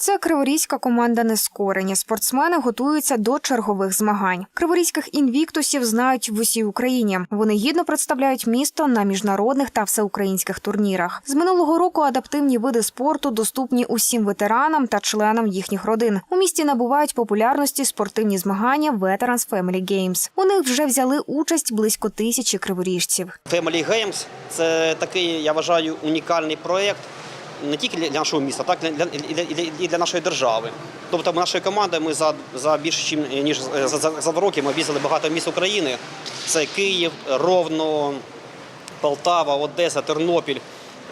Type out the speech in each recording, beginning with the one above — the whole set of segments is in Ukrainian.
Це криворізька команда нескорені. Спортсмени готуються до чергових змагань. Криворізьких інвіктусів знають в усій Україні. Вони гідно представляють місто на міжнародних та всеукраїнських турнірах. З минулого року адаптивні види спорту доступні усім ветеранам та членам їхніх родин. У місті набувають популярності спортивні змагання Veterans Family Games. У них вже взяли участь близько тисячі криворіжців. Family Games – це такий, я вважаю, унікальний проєкт не тільки для нашого міста, так і для, для, для нашої держави. Тобто нашою командою ми за, за більше ніж за, за, за два роки ми об'їздили багато міст України. Це Київ, Ровно, Полтава, Одеса, Тернопіль.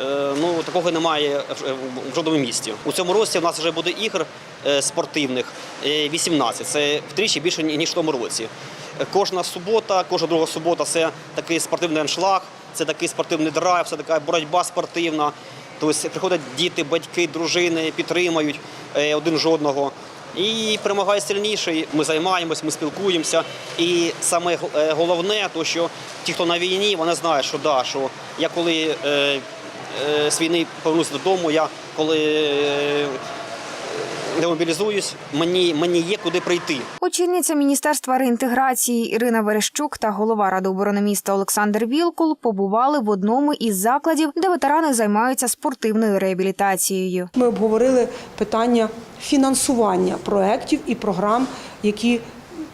Е, Ну, такого немає в- в жодному місті. У цьому році у нас вже буде ігр е, спортивних е, 18. Це втричі більше ніж в тому році. Е, Кожна субота, кожна друга субота це такий спортивний аншлаг, це такий спортивний драйв, це така боротьба спортивна. Тобто приходять діти, батьки, дружини, підтримують е, один жодного. І перемагає сильніший. Ми займаємось, ми спілкуємося. І саме е, головне, то що ті, хто на війні, вони знають, що да, що я коли е, е, з війни повернуся додому, я коли е, демобілізуюсь, мені, мені є куди прийти. Очільниця міністерства реінтеграції Ірина Верещук та голова ради оборони міста Олександр Вілкул побували в одному із закладів, де ветерани займаються спортивною реабілітацією. Ми обговорили питання фінансування проєктів і програм, які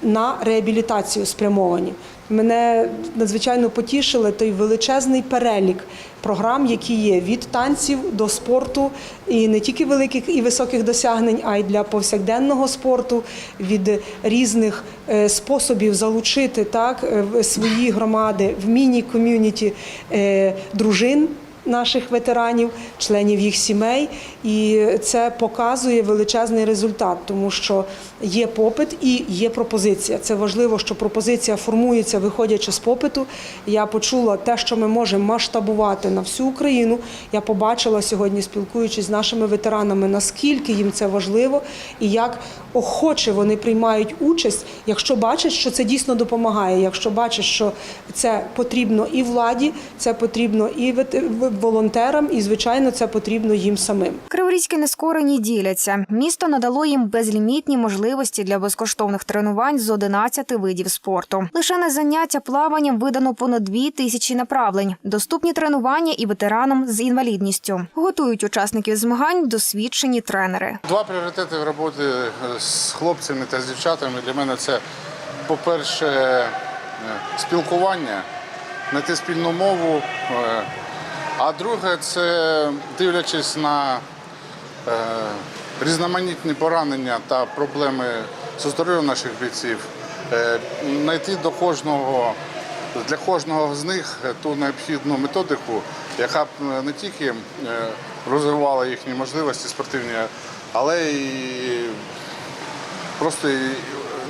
на реабілітацію спрямовані. Мене надзвичайно потішили той величезний перелік програм, які є від танців до спорту, і не тільки великих і високих досягнень, а й для повсякденного спорту, від різних е, способів залучити так е, свої громади в міні-ком'юніті е, дружин наших ветеранів, членів їх сімей, і це показує величезний результат, тому що є попит і є пропозиція. Це важливо, що пропозиція формується, виходячи з попиту. Я почула те, що ми можемо масштабувати на всю Україну. Я побачила сьогодні, спілкуючись з нашими ветеранами, наскільки їм це важливо і як охоче вони приймають участь, якщо бачать, що це дійсно допомагає, якщо бачать, що це потрібно і владі, це потрібно і вет- в- волонтерам, і звичайно, це потрібно їм самим. Криворізькі нескорені діляться. Місто надало їм безлімітні можливості для безкоштовних тренувань з 11 видів спорту. Лише на заняття плаванням видано понад дві тисячі направлень. Доступні тренування і ветеранам з інвалідністю. Готують учасників змагань досвідчені тренери. Два пріоритети в роботі е, з хлопцями та з дівчатами для мене це, по-перше, е, спілкування, знайти спільну мову. А друге, це дивлячись на е, різноманітні поранення та проблеми зі здоров'ям наших бійців, е, знайти до кожного, для кожного з них ту необхідну методику, яка б е, не тільки е, розвивала їхні можливості спортивні, але і просто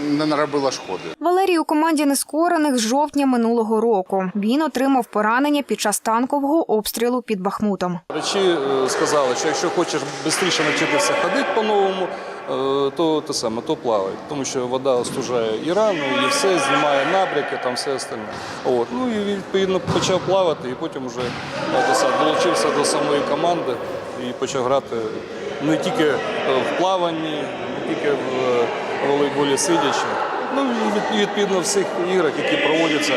не наробила шкоди. Валерій у команді нескорених з жовтня минулого року. Він отримав поранення під час танкового обстрілу під Бахмутом. Врачі е, сказали, що якщо хочеш швидше навчитися ходити по-новому, е, то те саме, то плавай. Тому що вода остужає і рану, і все, знімає набряки, там все остальне. От. Ну і відповідно почав плавати, і потім вже е, долучився до самої команди і почав грати не тільки в плаванні, не тільки в волейболі сидячи. Ну і відповідно всіх іграх, які проводяться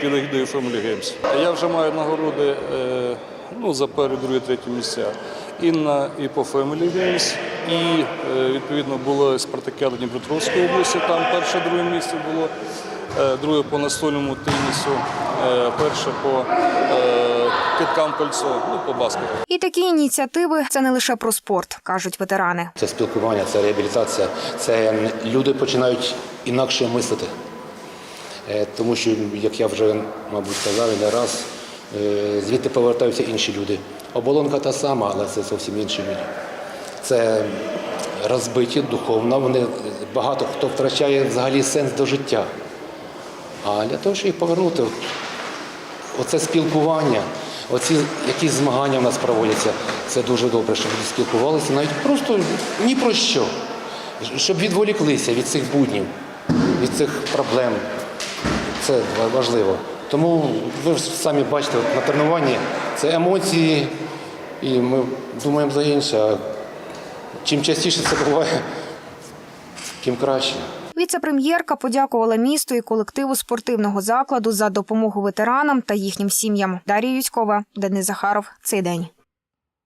під егідою Family Games. Я вже маю нагороди е, ну, за перші, другі, треті місця. І на і по Family Games, і е, відповідно було Спартакіада Дніпропетровської області, там перше, друге місце було, е, друге по настольному тенісу, перше по е, кольцо, ну по баскету. І такі ініціативи це не лише про спорт, кажуть ветерани. Це спілкування, це реабілітація, це люди починають інакше мислити. Е, Тому що, як я вже, мабуть, казав і не раз, е, звідти повертаються інші люди. Оболонка та сама, але це зовсім інші люди. Це розбиті духовно, вони багато хто втрачає взагалі сенс до життя. А для того, щоб їх повернути, оце спілкування, оці якісь змагання в нас проводяться, це дуже добре, щоб люди спілкувалися навіть просто ні про що, щоб відволіклися від цих буднів, від цих проблем. Це важливо. Тому ви ж самі бачите, на тренуванні це емоції, і ми думаємо за інше. а чим частіше це буває, тим краще. Віце-прем'єрка подякувала місту і колективу спортивного закладу за допомогу ветеранам та їхнім сім'ям. Дар'я Юськова, Денис Захаров. Цей день.